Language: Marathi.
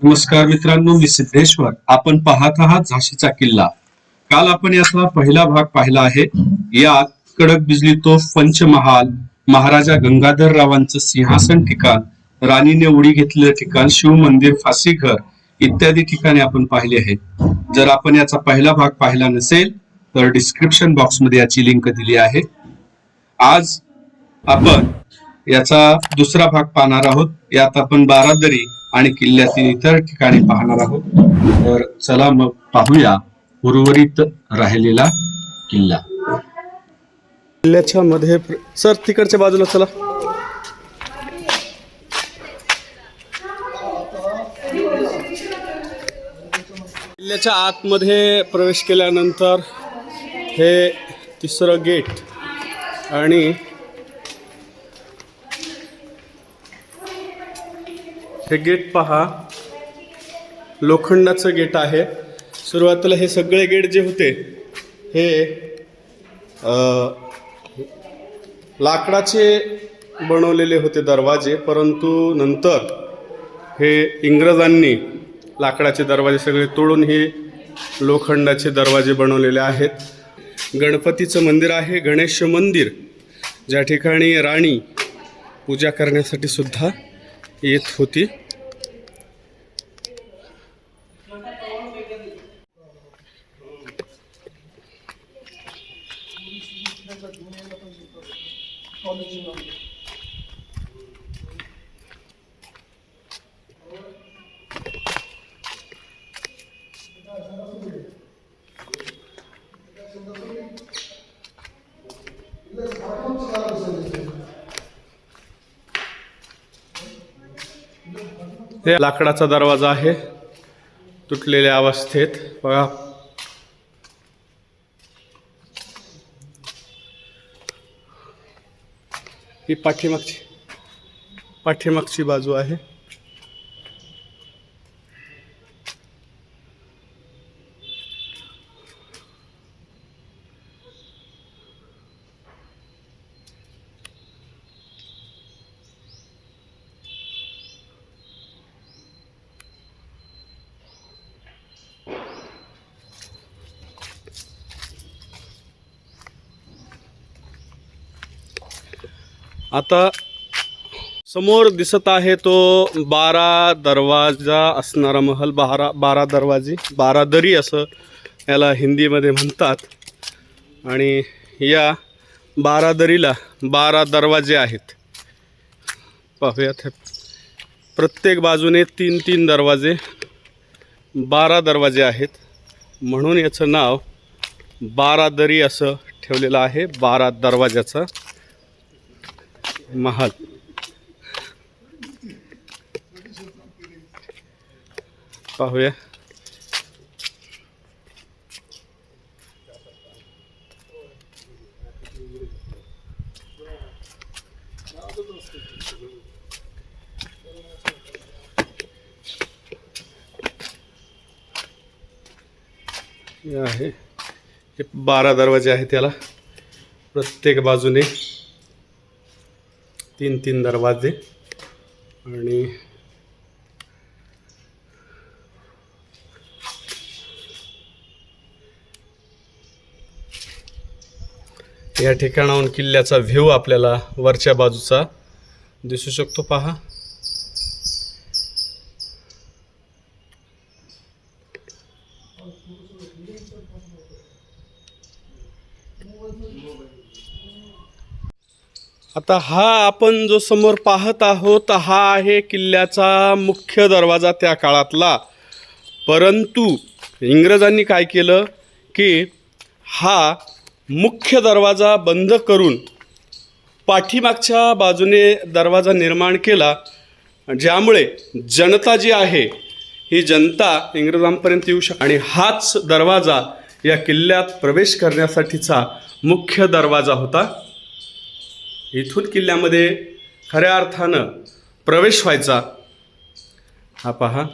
नमस्कार मित्रांनो मी सिद्धेश्वर. आपण पाहत आहात झाशीचा किल्ला. काल आपण याचा पहिला भाग पाहिला आहे. यात कडक बिजली तो पंचमहाल महाराजा गंगाधर रावांचं सिंहासन ठिकाण राणीने उडी घेतलेलं ठिकाण शिव मंदिर फासी घर इत्यादी ठिकाणे आपण पाहिली आहेत. जर आपण याचा पहिला भाग पाहिला नसेल तर डिस्क्रिप्शन बॉक्समध्ये याची लिंक दिली आहे. आज आपण याचा दुसरा भाग पाहणार आहोत. यात आपण बारादरी आणि किल्ल्यातील इतर ठिकाणी पाहणार आहोत. तर चला मग पाहूया उर्वरित राहिलेला किल्ला. किल्ल्याच्या मध्ये प्र- सर तिकडच्या बाजूला चला. किल्ल्याच्या आतमध्ये प्रवेश केल्यानंतर हे तिसरं गेट आणि हे गेट पहा. लोखंडाचं गेट आहे. सुरुवातीला हे सगळे गेट जे होते हे लाकडाचे बनवलेले होते दरवाजे परंतु नंतर हे इंग्रजांनी लाकडाचे दरवाजे सगळे तोडून हे लोखंडाचे दरवाजे बनवलेले आहेत. गणपतीचं मंदिर आहे गणेश मंदिर. ज्या ठिकाणी राणी पूजा करण्यासाठी सुद्धा येत होती हे लाकडाचा दरवाजा आहे. तुटलेल्या अवस्थेत. बघा. ही पाठीमागची पाठीमागची बाजू आहे. आता समोर दिसत आहे तो बारा दरवाजा असणारा महल बारा बारा दरवाजे बारा दरी असं याला हिंदीमध्ये म्हणतात. आणि या बारा दरीला बारा दरवाजे आहेत. पाहूयात प्रत्येक बाजूने तीन तीन दरवाजे बारा दरवाजे आहेत. म्हणून याचं नाव बारा दरी असं ठेवलेलं आहे बारा दरवाज्याचं. महाल. पाहूया. हे आहे. हे बारा दरवाजे आहेत त्याला प्रत्येक बाजूने तीन तीन दरवाजे आणि या ठिकाणाहून किल्ल्याचा व्ह्यू आपल्याला वरच्या बाजूचा दिसू शकतो. पहा. आता हा आपण जो समोर पाहत आहोत हा आहे किल्ल्याचा मुख्य दरवाजा त्या काळातला. परंतु इंग्रजांनी काय केलं की हा मुख्य दरवाजा बंद करून पाठीमागच्या बाजूने दरवाजा निर्माण केला ज्यामुळे जनता जी आहे ही जनता इंग्रजांपर्यंत येऊ शक आणि हाच दरवाजा या किल्ल्यात प्रवेश करण्यासाठीचा मुख्य दरवाजा होता. इथून किल्ल्यामध्ये खऱ्या अर्थानं प्रवेश व्हायचा. हा पहा.